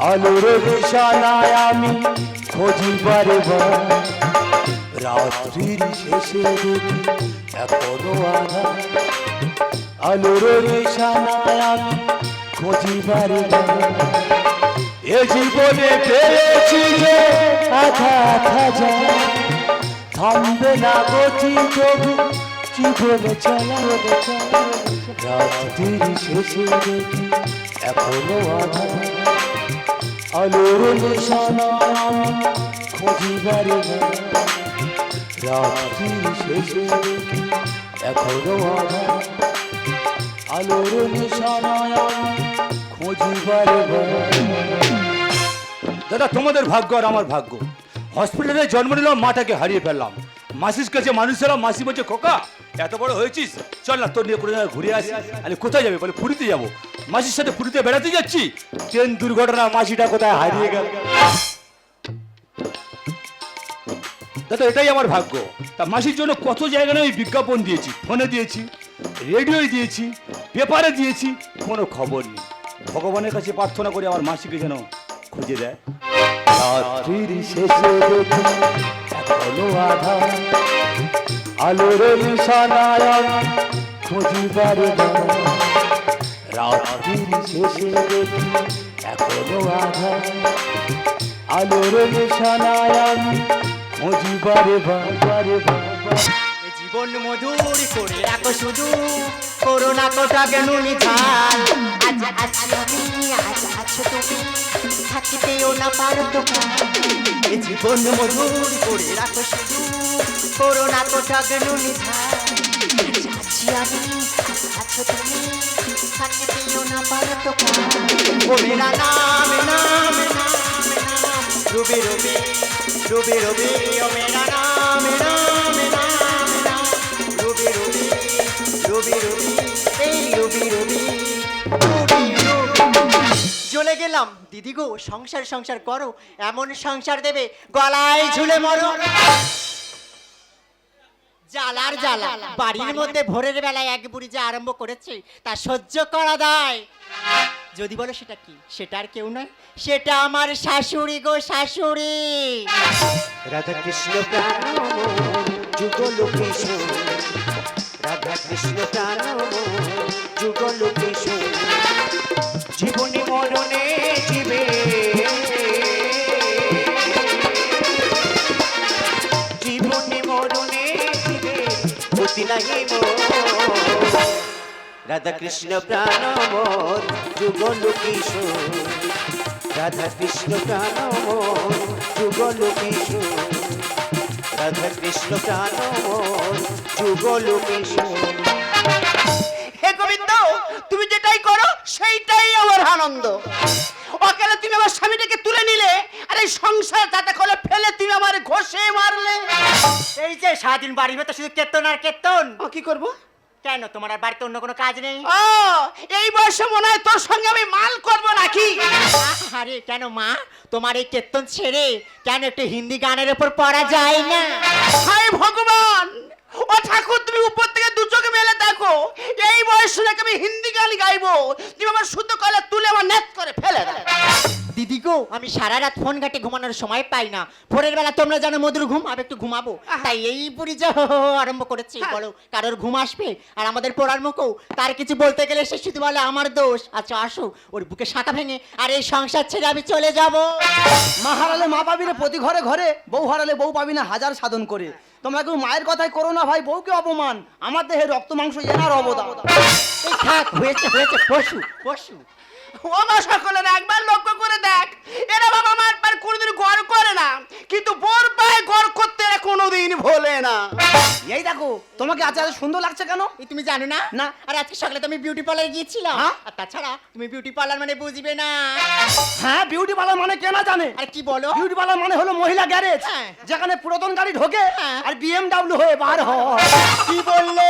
আলোর বিছানায় আমি খুঁজি বারে বার রাত্রির শেষে দেখি এখনও আধা আলোর বিছানায় আমি খুঁজি বারে বার এ জীবনে পেয়েছি যে আধা আধা যায় থামবে না গতি তবু রাত্রির শেষে দেখি এখনও আধা। আলোর নিশানা রাত্রির শেষে দেখি এখনও আধা। আলোর নিশানা দাদা, তোমাদের ভাগ্য আর আমার ভাগ্য। হসপিটালে জন্ম নিলাম, মাটাকে হারিয়ে ফেললাম। মাসির কাছে মানুষ এলাম মাসি বলছে, খোকা, এত বড় হয়েছিস? চল না, তোর নিয়ে কোনো জায়গায় ঘুরে আসি। আরে, কোথায় যাবে? বলে, পুরীতে যাব। মাসির সাথে পুরীতে বেড়াতে যাচ্ছি? ট্রেন দুর্ঘটনা, মাসিটা কোথায় হারিয়ে গেল? দাদা, এটাই আমার ভাগ্য। তা মাসির জন্য কত জায়গায় আমি বিজ্ঞাপন দিয়েছি, ফোনে দিয়েছি, রেডিওয় দিয়েছি, পেপারে দিয়েছি, কোনো খবর নেই। ভগবানের কাছে প্রার্থনা করে আমার মাসিকে যেন খুঁজে দেয়। রাত্রির শেষে দেখি এখনও আধা। আলোর নিশানায় খুঁজিবার খুঁজি বারে বার। রাত্রির শেষে দেখি এখনও আধা। আলোর নিশানায় খুঁজিবার বারে বারে এ জীবন মধুর করে রাখো শুধু। করোনা কোটা কেন নিধান আজ আছি আমি, আজ আছো তুমি থাকিতেও না পারো তো এ জীবন মধুর করে রাখো শুধু। করোনা কোটা কেন নিধান আজ আছি আজ আছো তুমি থাকিতেও না পারো তো ও মেরা নাম নাম নাম রুবি রুবি রুবি রুবি ও মেরা নাম নাম চলে গেলাম। দিদি গো, সংসার সংসার করো, এমন সংসার দেবে, গলায় ঝুলে মরো। জ্বালার জ্বালা, বাড়ির মধ্যে ভোরের বেলায় এক বুড়ি যে আরম্ভ করেছে, তা সহ্য করা দায় যদি বলো সেটা কি? সেটা আর কেউ নয়, সেটা আমার শাশুড়ি গো, শাশুড়ি। রাধা কৃষ্ণ। প্রাণ কৃষ্ণ প্রাণ যুগল কিশোর জীবনে মরণে জীবে। জীবনে মরণে জীবে অতি নাহি রাধা কৃষ্ণ প্রাণ মোর, যুগল কিশোর রাধা কৃষ্ণ প্রাণ মোর, যুগল কিশোর রাধা কৃষ্ণ প্রাণ যুগল হে গোবিন্দ তুমি যেটাই করো সেইটাই আমার আনন্দ। অকালে তুমি আমার স্বামীটাকে তুলে নিলে আর এই সংসার তাতে করে ফেলে তুমি আমার ঘষে মারলে। এই যে সারাদিন বাড়ির ভেতর শুধু কেতন আর কেতন। ও কি করব? কেন তোমার আর বাড়িতে অন্য কোনো কাজ নেই? ও এই বয়সে মনে হয় তোর সঙ্গে আমি মাল করব নাকি? আরে কেন মা? তোমার এই কেতন ছেড়ে কেন একটু হিন্দি গানের উপর পড়া যায় না? হায় ভগবান! ও ঠাকুর তুমি উপর থেকে দু চোখ মেলে দেখো। এই বয়সে নাকি আমি হিন্দি গান গাইবো। তুমি আমার সুতো কলে তুলে আমার নেট করে দিদি গো আমি সারা রাত ফোন ঘাটে ঘুমানোর সময় পাই না। ভোরের বেলা তোমরা জানো মধুর ঘুম আমি একটু ঘুমাবো। তাই এই বুড়ি যে হো হো হো আরম্ভ করেছি বলো কারোর ঘুম আসবে? আর আমাদের পড়ার মুখও তার কিছু বলতে গেলে সে শুধু বলে আমার দোষ। আচ্ছা আসো ওর বুকে শাখা ভেঙে আর এই সংসার ছেড়ে আমি চলে যাব। মা হারালে মা পাবি না প্রতি ঘরে ঘরে বউ হারালে বউ পাবি না হাজার সাধন করে। তোমরা কেউ মায়ের কথাই করো না ভাই বউকে অপমান। আমার দেহে রক্ত মাংস এনার অবদান। থাক হয়েছে হয়েছে পশু পশু ও মা সকলের একবার লক্ষ্য করে দেখ। এরা বাবা মার পার কোনোদিন গড় করে না। কিন্তু বোর পায়ে গড় করতে এরা কোনোদিন ভোলে না। এই দেখো তোমাকে আজ এত সুন্দর লাগছে কেন? এই তুমি জানো না? না। আর আজকে সকালে তো আমি বিউটি পার্লারে গিয়েছিলাম। হ্যাঁ? আর তাছাড়া তুমি বিউটি পার্লার মানে বুঝবে না। হ্যাঁ বিউটি পার্লার মানে কেনা জানে? আর কি বলো? বিউটি পার্লার মানে হলো মহিলা গ্যারেজ হ্যাঁ। যেখানে পুরাতন গাড়ি ঢোকে হ্যাঁ। আর বিএমডাব্লিউ হয়ে বার হয়। কি বললে?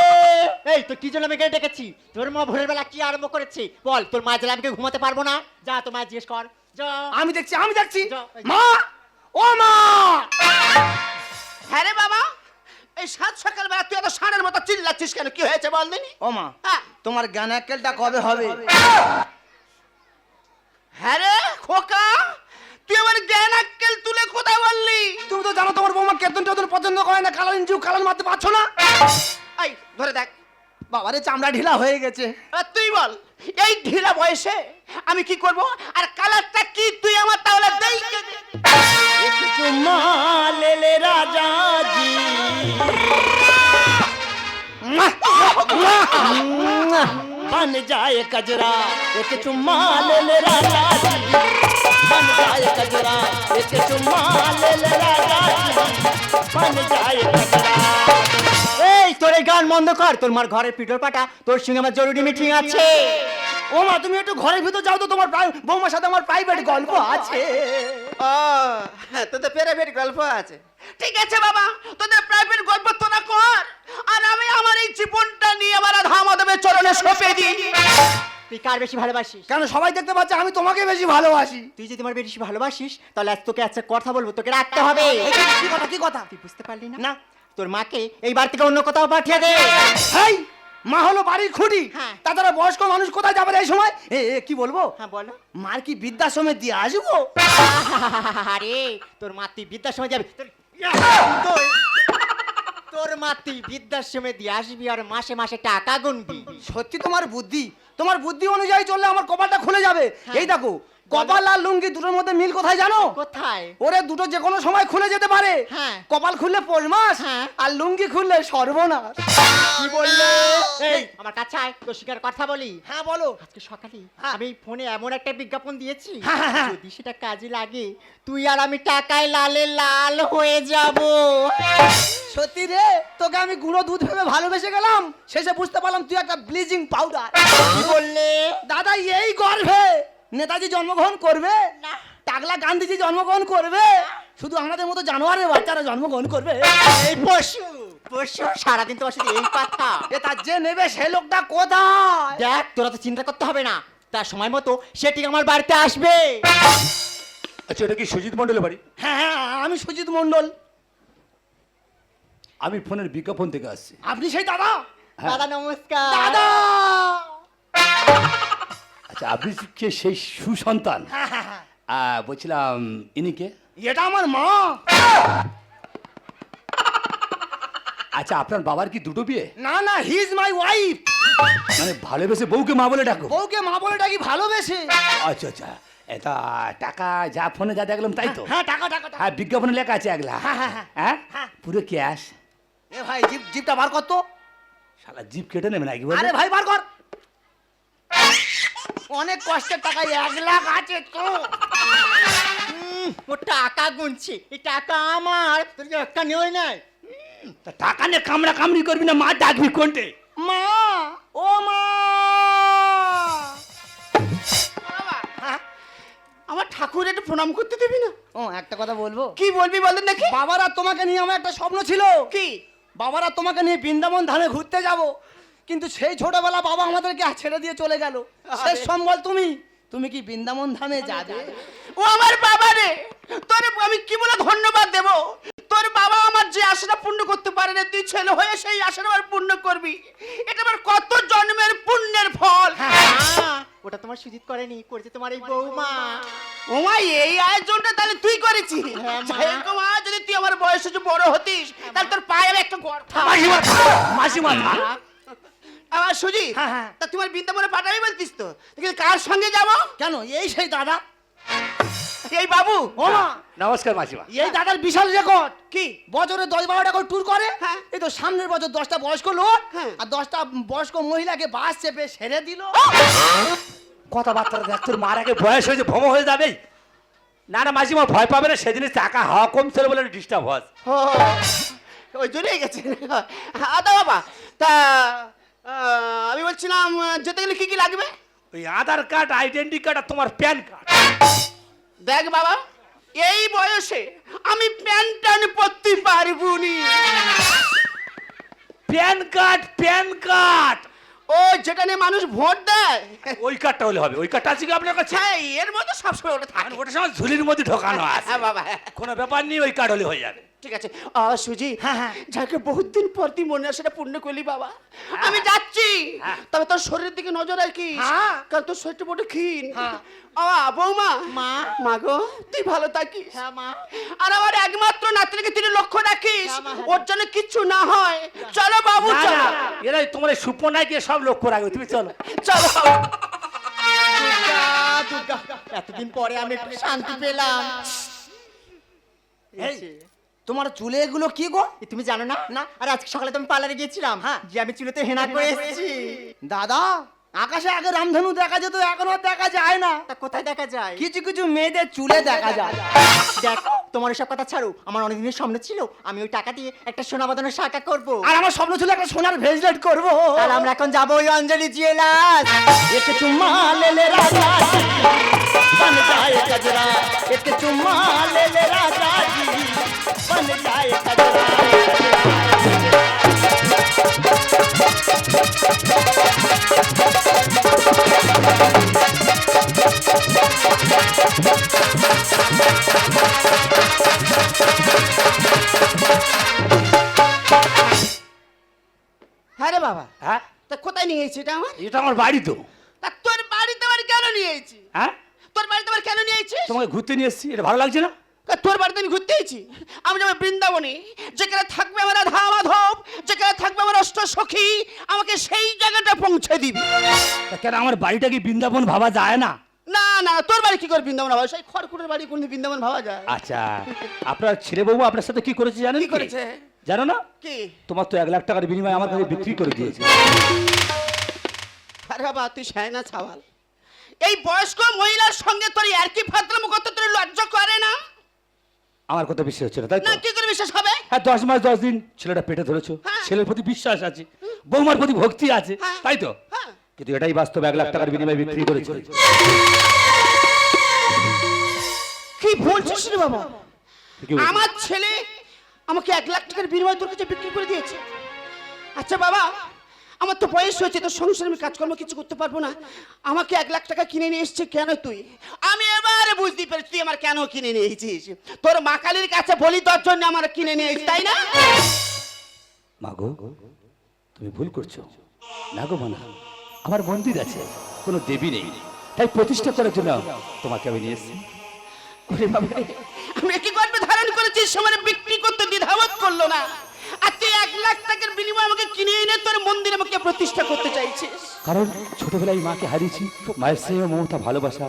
এই তো কি জন্য আমি এখানে ডেকেছি? তোর মা ভোরের বেলা কি আরম্ভ করেছে? বল তোর মা জেলা আমাকে ঘুমাতে পারব না। যা তোমায় জিজ্ঞেস কর। যা। আমি দেখছি আমি দেখছি। মা! ও মা! হ্যাঁ রে বাবা এই সাত সকালবেলা তুই এত ষাঁড়ের মতো চিল্লাচ্ছিস কেন? কি হয়েছে বল দিনি ও মা হ্যাঁ। তোমার জ্ঞান কবে হবে? হ্যাঁ রে খোকা তুই আমার জ্ঞান তুলে কোথায় বললি? তুমি তো জানো তোমার বৌমা কেতন টেতন পছন্দ করে না কালান জিউ কালান মারতে পাচ্ছ না? এই ধরে দেখ। বাবারে চামড়া ঢিলা হয়ে গেছে। তুই বল এই ঢিলা বয়সে আমি কি করব আর কালারটা কি তুই আমার তাহলে দেই কে দে। চুম্মা লেলে রাজা জি बन जाए कजरा एक चुम्मा ले ले राजा जी बन जाए कजरा एक चुम्मा ले ले राजा जी बन जाए कजरा এই তোর এই গান বন্ধ কর তোর মার ঘরের পিঠোর পাটা তোর সঙ্গে আমার জরুরি মিটিং আছে ও মা তুমি একটু ঘরের ভিতর যাও তো তোমার বৌমার সাথে আমার প্রাইভেট গল্প আছে। ও তোদের প্রাইভেট গল্প আছে। ঠিক আছে বাবা তোদের প্রাইভেট গল্প তোরা কর। আর আমি আমার এই জীবনটা নিয়ে আমার ধামাদেবের চরণে সঁপে দিই। তুই কার বেশি ভালোবাসিস? কেন সবাই দেখতে পাচ্ছে আমি তোমাকে বেশি ভালোবাসি। তুই যদি আমার বেশি ভালোবাসিস তাহলে আজ তোকে আচ্ছা কথা বলব তোকে রাখতে হবে। কি কথা কি কথা? তুই বুঝতে পারলি না? না। তোর মাকে এই বাড়ি থেকে অন্য কোথাও পাঠিয়ে দে। হেই! মা হলো বাড়ির খুঁটি। হ্যাঁ। তাছাড়া বয়স্ক মানুষ কোথায় যাবে রে এই সময়? এ এ, কি বলব? হ্যাঁ বলো। মার কি বৃদ্ধাশ্রমে দিয়ে আসব? আরে তোর মাতৃ বৃদ্ধাশ্রমে যাবে? তোর তোর- তোর মাতৃ বৃদ্ধাশ্রমে দিয়ে আসবি আর মাসে মাসে টাকা গুনবি। সত্যি তোমার বুদ্ধি? তোমার বুদ্ধি অনুযায়ী চললে আমার কপালটা খুলে যাবে। এই দেখো কপাল আর লুঙ্গি দুটোর মধ্যে মিল কোথায় জানো কোথায় ওরে দুটো যে কোনো সময় খুলে যেতে পারে হ্যাঁ। কপাল খুললে পৌষ মাস হ্যাঁ। আর লুঙ্গি খুললে সর্বনাশ কি বললে এই। আমার কাছে আয় তোর শিকার কথা বলি হ্যাঁ বলো আজকে সকালে হ্যাঁ। আমি ফোনে এমন একটা বিজ্ঞাপন দিয়েছি হ্যাঁ। যদি সেটা কাজে লাগে তুই আর আমি টাকায় লালে লাল হয়ে যাব সত্যি রে তোকে আমি গুঁড়ো দুধ ভেবে ভালোবেসে গেলাম শেষে বুঝতে পারলাম তুই একটা ব্লিচিং পাউডার কি বললে দাদা এই গর্ভে নেতাজি জন্মগ্রহণ করবে? টাকলা গান্ধীজি জন্মগ্রহণ করবে? শুধু আমাদের মতো জানোয়ারের বাচ্চারা জন্মগ্রহণ করবে? এই পশু পশু সারাদিন তোমার সাথে এই কথা। এ তার যে নেবে সে লোকটা কোথায়? দেখ তোরা তো চিন্তা করতে হবে না। তার সময় মতো সে ঠিক আমার বাড়িতে আসবে। আচ্ছা এটা কি সুজিত মণ্ডলের বাড়ি? হ্যাঁ হ্যাঁ আমি সুজিত মন্ডল আমি ফোনের বিজ্ঞাপন থেকে আসছি। আপনি সেই দাদা। দাদা নমস্কার। দাদা! আচ্ছা আপনি কে সেই সুসন্তান? বলছিলাম ইনি কে? এটা আমার মা। আচ্ছা আপনার বাবার কি দুটো বিয়ে? না না হি ইজ মাই ওয়াইফ মানে ভালোবেসে বউকে মা বলে ডাকো। বউকে মা বলে ডাকি ভালোবেসে। আচ্ছা আচ্ছা এটা টাকা যা ফোনে যা দেখলাম তাই তো? হ্যাঁ টাকা টাকা। হ্যাঁ বিজ্ঞাপনে লেখা আছে একলা। হ্যাঁ, হ্যাঁ, হ্যাঁ। হ্যাঁ? হ্যাঁ। পুরো ক্যাশ এ ভাই জিপ জিপটা বার কর তো। শালা জিপ কেটে নেবে নাকি বলে আরে ভাই বার কর। অনেক কষ্টের টাকা এক লাখ আছে তো। ও টাকা গুনছে এই টাকা আমার তোর কি একটা নেই? নাই তা টাকা নিয়ে কামড়া কামড়ি করবি না মা ডাকবি কোনটে? মা ও মা। হ্যাঁ? আমার ঠাকুর একটু প্রণাম করতে দিবি না? ও একটা কথা বলব। কি বলবি বলেন নাকি বাবারা তোমাকে নিয়ে আমার একটা স্বপ্ন ছিল। কি? বাবারা তোমাকে নিয়ে বৃন্দাবন ধামে ঘুরতে যাব। কিন্তু সেই ছোটবেলা বাবা আমাদেরকে ছেড়ে দিয়ে চলে গেল। শেষ সম্বল তুমি? তুমি কি বৃন্দাবন ধামে যাবে? ও আমার বাবা রে! তোর আমি কি বলে ধন্যবাদ দেব? তোর বাবা আমার যে আশাটা পূর্ণ করতে পারে না তুই ছেলে হয়ে সেই আশাটা আমার পূর্ণ করবি। এটা আমার কত জন্মের পুণ্যের ফল? ওটা তোমার সুজিত করেনি করেছে তোমার এই বৌমা। ওমা এই আয়োজনটা তাহলে তুই করেছিস? হোক মা, যদি তুই আমার বয়সে বড় হতিস তাহলে তোর পায়ে একটা গর্থা মাসিমা মাসিমা। আমার সুজিত হ্যাঁ, হ্যাঁ। তা তোমার বৃন্দাবনে পাঠাবি বলতিস তো? কিন্তু কার সঙ্গে যাব? কেন? এই সেই দাদা। এই বাবু। ও মা। নমস্কার মাসিমা। এই দাদার বিশাল রেকর্ড। কি? বছরে দশ বারোটা করে ট্যুর করে। হ্যাঁ। এই তো সামনের বছর দশটা বয়স্ক লোক। হ্যাঁ। আর দশটা বয়স্ক মহিলাকে বাস চেপে সেরে দিল। কথাবার্তা দেখ তোর মার আগে বয়স হয়েছে ভম হয়ে যাবে। না না মাসিমা ভয় পাবে না সেদিনে টাকা হাওয়া কম ছিল বলে ডিস্টার্ব ও, ওই জন্যই গেছে। আদা বাবা তা আমি বলছিলাম যেতে গেলে কি কি লাগবে? ওই আধার কার্ড আইডেন্টি কার্ড আর তোমার প্যান কার্ড। দেখ বাবা এই বয়সে আমি প্যান ট্যান পরতে পারব নি। PAN card PAN card. ও যেটা নিয়ে মানুষ ভোট দেয়। ওই কার্ডটা হলে হবে। ওই কার্ডটা আছে কি আপনার কাছে? হ্যাঁ এর মধ্যে সবসময় ওটা থাকে। ওটা সময় ঝুলির মধ্যে ঢোকানো আছে। হ্যাঁ বাবা। কোনো ব্যাপার নেই ওই কার্ড হলে হয়ে যাবে। ঠিক আছে। আ সুজি হ্যাঁ, হ্যাঁ। যাকে বহুত দিন পর তুই মনে সেটা পূর্ণ করলি বাবা। আমি যাচ্ছি। তবে তোর শরীরের দিকে নজর রাখিস। হ্যাঁ। কারণ তোর শরীরটা বড় ক্ষীণ। হ্যাঁ। আ বৌমা। মা। মা গো তুই ভালো থাকিস। হ্যাঁ মা। আর আমার একমাত্র নাতনিকে তুই লক্ষ্য রাখিস। হ্যাঁ, হ্যাঁ। ওর জন্য কিচ্ছু না হয়। চলো বাবু চলো। এরা তোমার সুপনায় গিয়ে সব লক্ষ্য রাখবে। তুমি চলো। চলো। এতদিন পরে আমি একটু শান্তি পেলাম। এই, তোমার চুলে এগুলো কি গো? এ, তুমি জানো না? না। আর আজকে সকালে তো আমি পার্লারে গিয়েছিলাম হ্যাঁ। যে আমি চুলেতে হেনা করে এসেছি। দাদা আকাশে আগে রামধনু দেখা যেত এখন আর দেখা যায় না। তা কোথায় দেখা যায়? কিছু কিছু মেয়েদের চুলে দেখা যায়। দেখো। তোমার সব কথা ছাড়ো। আমার অনেক দিনের স্বপ্ন ছিল আমি ওই টাকা দিয়ে একটা সোনা বাঁধানোর শাখা করব। আর আমার স্বপ্ন ছিল একটা সোনার ভেজলেট করব। তাহলে আমরা এখন যাব ওই অঞ্জলি জুয়েলার্স একটু চুম্মা লে রাজা বন যায় গজরা একটু চুম্মা লেলে রাজা জি। বন যায় গজরা এটা আমার বাড়ি তো। তা তোর বাড়িতে আবার কেন নিয়ে এসেছি হ্যাঁ? তোর বাড়িতে আবার কেন নিয়ে এসেছিস তোমাকে ঘুরতে নিয়ে এসেছি এটা ভালো লাগছে না? তা তোর বাড়িতে আমি ঘুরতে এসেছি আমি যাব বৃন্দাবনে যেখানে থাকবে আমার রাধা মাধব যেখানে থাকবে আমার অষ্ট সখী আমাকে সেই জায়গাটা পৌঁছে দিবি। তা কেন আমার বাড়িটা কি বৃন্দাবন ভাবা যায় না? না না তোর বাড়ি কি করে বৃন্দাবন হবে সেই খড়কুটের বাড়ি কোন বৃন্দাবন ভাবা যায়? আচ্ছা আপনার ছেলে বউ আপনার সাথে কি করেছে জানেন কি? করেছে? জানো না? কি? তোমার তো এক লাখ টাকার বিনিময়ে আমার কাছে বিক্রি করে দিয়েছে। আরে বাবা তুই ছাওয়াল। এই বয়স্ক মহিলার সঙ্গে তোর আর কি ফাতলামো করতে তোর লজ্জা করে না? আমার কথা বিশ্বাস হচ্ছে না তাই না কি করে বিশ্বাস হবে? হ্যাঁ দশ মাস দশ দিন ছেলেটা পেটে ধরেছো। হ্যাঁ। ছেলের প্রতি বিশ্বাস আছে বৌমার প্রতি ভক্তি আছে হ্যাঁ। তাই তো? হ্যাঁ। কিন্তু এটাই বাস্তব এক লাখ টাকার বিনিময়ে বিক্রি করেছে। কি বলছিস রে বাবা? আমার ছেলে আমাকে এক লাখ টাকার বিনিময়ে তোর কাছে বিক্রি করে দিয়েছে। আচ্ছা বাবা আমার তো বয়স হয়েছে তোর সংসারে আমি কাজকর্ম কিছু করতে পারব না। আমাকে এক লাখ টাকা কিনে নিয়ে এসছে কেন তুই? আমি এবারে বুঝতে পেরেছি তুই আমার কেন কিনে নিয়ে এসেছিস? তোর মা কালীর কাছে বলি তোর জন্য আমার কিনে নিয়ে তাই না? মা গো তুমি ভুল করছ। না গো মানা আমার মন্দির আছে কোনো দেবী নেই। তাই প্রতিষ্ঠা করার জন্য তোমাকে আমি নিয়ে এসেছি। আমি কি গর্বে ধারণ করেছি সময় বিক্রি করতে দ্বিধাবোধ করল না? এক লাখ টাকার বিনিময়ে আমাকে কিনে এনে তোর মন্দির আমাকে প্রতিষ্ঠা করতে চাইছিস? কারণ ছোটবেলায় মাকে হারিয়েছি। মায়ের স্নেহ মমতা ভালোবাসা।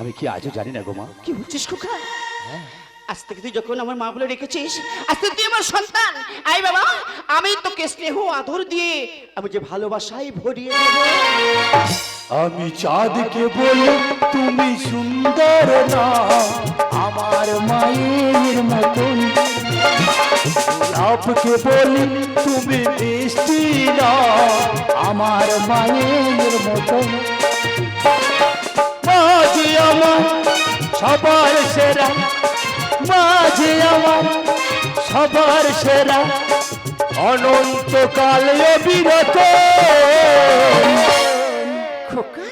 আমি কি আজও জানি না গো মা। কি বলছিস খোকা? আজ থেকে তুই যখন আমার মা বলে রেখেছিস আজ থেকে তুই আমার সন্তান। আই বাবা আমি তোকে স্নেহ আদর দিয়ে আমি যে ভালোবাসাই ভরিয়ে আমি চাঁদকে বলি তুমি সুন্দর না। আমার মায়ের মতন গোলাপকে বলি তুমি মিষ্টি না আমার মায়ের মতন মাঝে আমার সবার সেরা মাঝে আমার সবার সেরা অনন্তকাল বিরত খোকা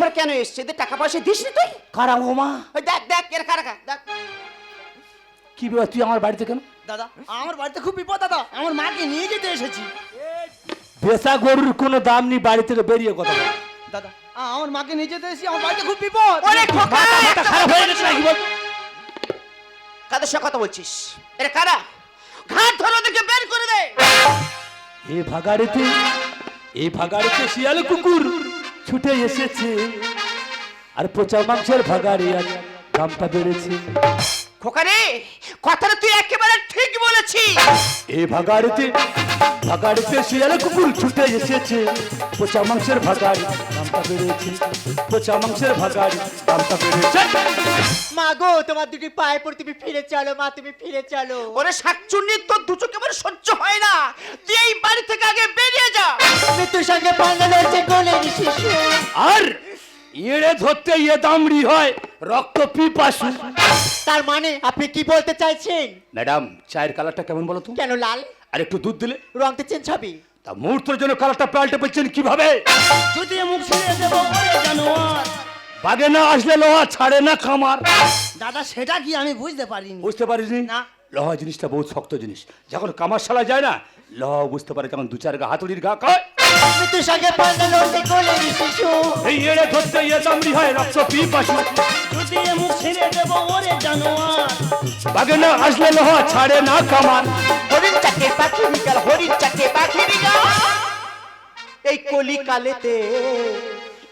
আবার কেন এসছে? এদের টাকা পয়সা দিস নি তুই। কারা ও মা? ওই দেখ দেখ এর কারা কারা? দেখ। কি ব্যাপার তুই আমার বাড়িতে কেন? দাদা আমার বাড়িতে খুব বিপদ দাদা। আমার মাকে নিয়ে যেতে এসেছি। বেসা গরুর কোনো দাম নেই বাড়ি থেকে বেরিয়ে কথা বল। দাদা আ- আমার মাকে নিয়ে যেতে এসেছি আমার বাড়িতে খুব বিপদ। ওরে খোকা! মাথা খারাপ হয়ে গেছে নাকি বল? কাদের সঙ্গে কথা বলছিস? এরা কারা? ঘাট ধরে ওদেরকে বের করে দে। এই ভাগাড়িতে এ ভাগাড়িতে শিয়াল কুকুর। ছুটে এসেছে। আর পচা মাংসের ভাগাড়িয়ার দামটা বেড়েছে। খোকারে কথাটা তুই একেবারে ঠিক বলেছিস। এই ভাগাড়িতে ভাগাড়িতে শিয়ালে কুকুর ছুটে এসেছে। পচা মাংসের ভাগাড়ি দামটা বেড়েছে। পচা মাংসের ভাগাড়ি দামটা বেড়েছে। মা গো তোমার দুটি পায়ে পড়ে তুমি ফিরে চলো মা তুমি ফিরে চলো। ওরে শাকচুন্নি তোর দুটো কেমন সহ্য হয় না। তুই এই বাড়ি থেকে আগে বেরিয়ে যা। মৃত্যুর সঙ্গে পাঙ্গা লড়ছে কোলের শিশু। আর এড়ে ধরতে ইয়ে দামড়ি হয় রক্ত পিপাসু। তার মানে আপনি কি বলতে চাইছেন? ম্যাডাম চায়ের কালারটা কেমন বলো তো? কেন লাল? আর একটু দুধ দিলে? রংটা চেঞ্জ হবে। তা মুহূর্তের জন্য কালারটা পাল্টে পেয়েছেন কীভাবে? যদি মুখ ছিঁড়ে দেবো ওরে জানোয়ার বাগে না আসলে লোহা ছাড়ে না খামার। দাদা সেটা কি আমি বুঝতে পারিনি। বুঝতে পারিনি না। লোহা জিনিসটা বহুত শক্ত জিনিস। যখন কামার শালা যায় না লোহা বুঝতে পারে যখন দু চার গা হাতুড়ির গা শিশু এই এড়ে ধরতে ইয়ে দামড়ি হয় রক্ত পিপাসু। যদি মুখ ছিঁড়ে দেবো ওরে জানোয়ার। বাগে না আসলে লোহা ছাড়ে না কামার। হরিণ চাকে পাখি বিকাল হরিণ চাকে পাখি বিকাল। এই কলি কালেতে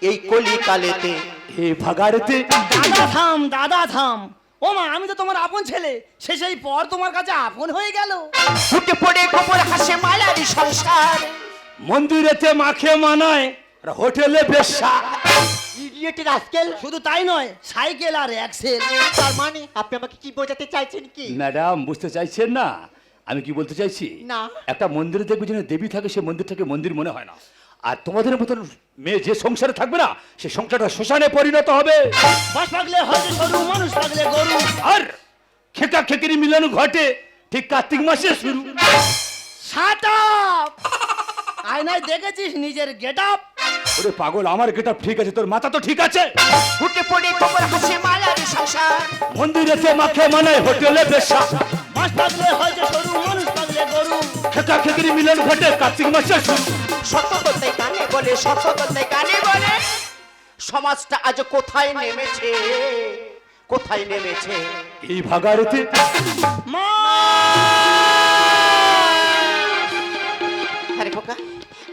এই কলি কালেতে এই ভাগাড়িতে। দাদা থাম দাদা থাম ও মা আমি তো তোমার আপন ছেলে। সে সেই পর তোমার কাছে আপন হয়ে গেল। ফুটে পড়ে গোবর হাসে মায়ারি সংসার। মন্দিরেতে মাখে মানায় আর হোটেলে বেশা ইডিয়েটের আজকেল শুধু তাই নয় সাইকেল আর অ্যাক্সেল। তার মানে আপনি আমাকে কি বোঝাতে চাইছেন কি? ম্যাডাম বুঝতে চাইছেন না? আমি কি বলতে চাইছি? না। একটা মন্দিরে দেখবে যেন দেবী থাকে সে মন্দিরটাকে মন্দির মনে হয় না। আর তোমাদের মতন মেয়ে যে সংসারে থাকবে না সে সংসারটা শ্মশানে পরিণত হবে। বাস পাগলে হয়তো সরু মানুষ পাগলে গরু। আর খেকা খেকিরি মিলন ঘটে ঠিক কার্তিক মাসে শুরু। শাট আপ আয়নায় দেখেছিস নিজের গেট আপ ওরে পাগল আমার গেটা ঠিক আছে তোর মাথা তো ঠিক আছে? ফুটে পড়ে গোবর হাসে মায়ারি সংসার। মন্দিরেতে মাখে মানায় হোটেলে বেশা। বাস পাগলে হয়তো সরু মানুষ পাগলে গরু খেকা খেকিরি মিলন ঘটে কার্তিক মাসে সত্য করতে কানে বলে সত্য করতে কানে বলে। সমাজটা আজ কোথায় নেমেছে? কোথায় নেমেছে? এই ভাগাড়িতে মা! আরে খোকা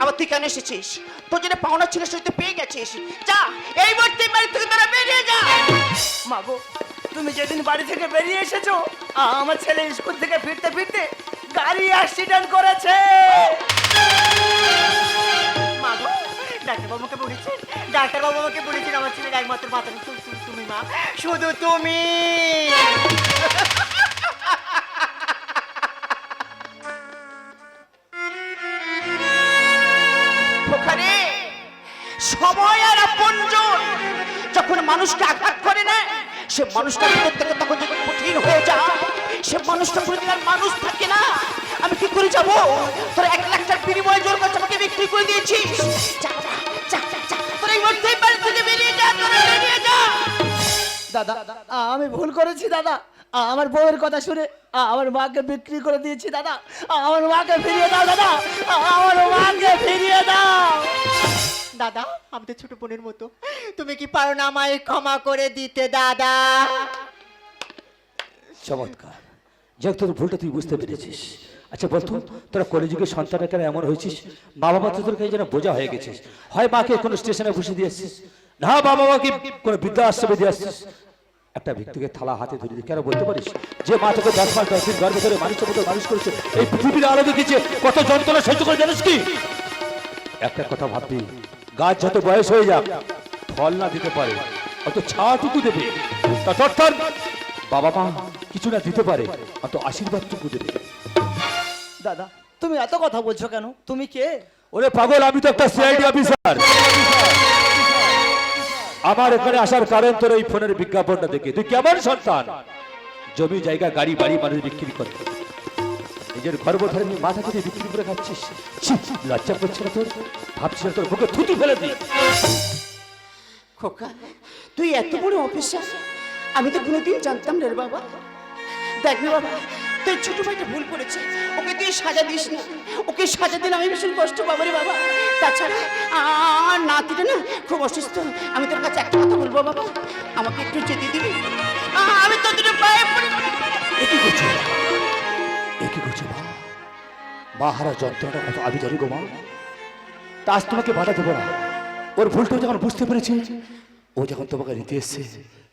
আবার তুই কেন এসেছিস? তোর যেটা পাওনা ছিল সেটা পেয়ে গেছিস। যা এই মুহূর্তে বাড়ি থেকে তোরা বেরিয়ে যা। মাগো তুমি যেদিন বাড়ি থেকে বেরিয়ে এসেছ আমার ছেলে স্কুল থেকে ফিরতে ফিরতে গাড়ি অ্যাক্সিডেন্ট করেছে। বলেছেন আমার একমাত্র মাত্র তুমি শুধু তুমি। সময় আর আপনজন, যখন মানুষকে আঘাত করে না, সে মানুষটার ভিতর থেকে তখন যখন কঠিন হয়ে যায় সে মানুষটা কোনোদিন আর মানুষ থাকে না। আমি কি করে যাব? তোর এক লাখ টাকার বিনিময়ে জোর করছে আমাকে বিক্রি করে যা দাদা আমি ভুল করেছি দাদা। আ- আমার বউয়ের কথা শুনে আ- আমার মাকে বিক্রি করে দিয়েছি দাদা। আমার মাকে ফিরিয়ে দাও দাদা। আমার মাকে ফিরিয়ে দাও। দাদা আমি তো ছোট বোনের মতো। তুমি কি পারো না আমায় ক্ষমা করে দিতে দাদা? চমৎকার। যাক, তোর ভুলটা তুই বুঝতে পেরেছিস। আচ্ছা বলতো তোরা কলেজুগের সন্তানের কেন এমন হয়েছিস? বাবা মা তো তোর কাছে যেন বোঝা হয়ে গেছিস হয় মাকে কোনো স্টেশনে বসে দিয়ে আসছিস? না বাবা মাকে কোনো বৃদ্ধা আশ্রমে দিয়ে আসছিস? একটা ব্যক্তিকে থালা হাতে ধরে কেন বলতে পারিস? যে মা তোকে দশ মাস দশ দিন গর্ভে ধরে মানুষের মতো মানুষ করেছে। এই পৃথিবীর আলো দেখেছে কত যন্ত্রণা সহ্য করে, জানিস কি? একটা কথা ভাববি, গাছ যত বয়স হয়ে যাক, ফল না দিতে পারে, অত ছাটুকু দেবে। ততক্ষণ বাবা মা কিছু না দিতে পারে অত আশীর্বাদটুকু দেবে। দাদা তুমি এত কথা বলছো কেন? তুমি কে? ওরে পাগল আমি তো একটা সিআইডি অফিসার আমার এখানে আসার কারণ তোর এই ফোনের বিজ্ঞাপনটা দেখে। তুই কেমন সন্তান? জমি জায়গা গাড়ি বাড়ি মানুষ বিক্রি করে। নিজের গর্ভধারে নিয়ে মাথা কেটে বিক্রি করে খাচ্ছিস। লজ্জা করছে না তোর? ভাবছিস তোর বুকে থুতু ফেলে দিই। খোকা তুই এত বড় অফিসার আমি তো কোনোদিন জানতাম না রে বাবা। দেখ না বাবা, তোর ছোট ভাইটা ভুল করেছে। ওকে তুই সাজা দিস না। ওকে সাজা দিলে আমি ভীষণ কষ্ট পাবো রে বাবা। তাছাড়া আর নাতিটা না খুব অসুস্থ। আমি তোর কাছে একটা কথা বলব বাবা। আমাকে একটু যেতে দিবি? আমি তোর দুটো পায়ে পড়ি। একই করছ? একই করছ মা? মা হারা যন্ত্রণাটা কত আমি জানি গো মা? তা আজ তোমাকে বাধা দেবো না। ওর ভুলটা যখন বুঝতে পেরেছে, ও যখন তোমাকে নিতে এসছে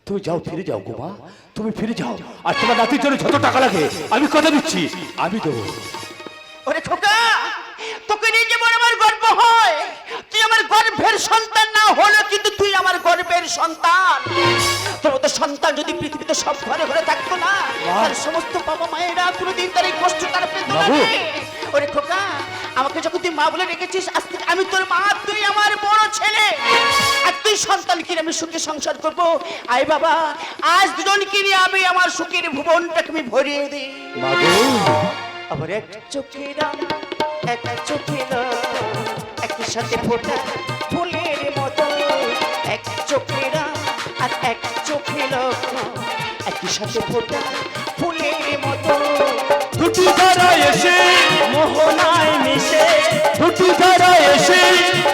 তুমি যাও, ফিরে যাও গোমা। তুমি ফিরে যাও। আর তোমার নাতির জন্য যত টাকা লাগে, আমি কথা দিচ্ছি। আমি দেবো। ওরে খোকা তোকে নিয়ে যে বড় আমার গর্ব হয় আমার গর্ভের সন্তান না হলো কিন্তু তুই আমার গর্ভের সন্তান। তোর মতো সন্তান যদি পৃথিবীতে সব ঘরে ঘরে থাকতো না তার সমস্ত বাবা মায়েরা কোনোদিন তার এই কষ্ট তার না ওরে খোকা আমাকে যখন তুই মা বলে রেখেছিস আজ থেকে আমি তোর মা তুই আমার বড় ছেলে। আর তুই সন্তান কিনে আমি সুখে সংসার করব। আয় বাবা আজ দুজন কিনে আমি আমার সুখের ভুবনটাকে আমি ভরিয়ে দিই। আবার এক চোখের এক চোখের একই সাথে ফোটা ফুলের মতো। এক চোখের আর এক চোখের একই সাথে ফোটা ফুলের মতো। দুটি ধারা এসে মোহনায় মিশে। দুটি ধারা এসে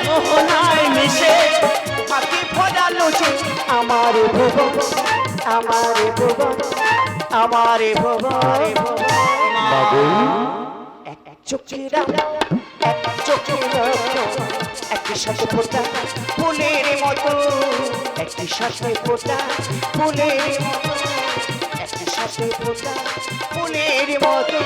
মোহনায় মিশে। মাকে ফোটালো যে আমার ভুবন আমার ভুবন আমার ভুবন। এক চোখের এক চোখের একই সাথে ফোটা, ফুলের মতো। একটি সাথে ফোটা, ফুলের মতো। একই সাথে ফোটা, ফুলের মতো।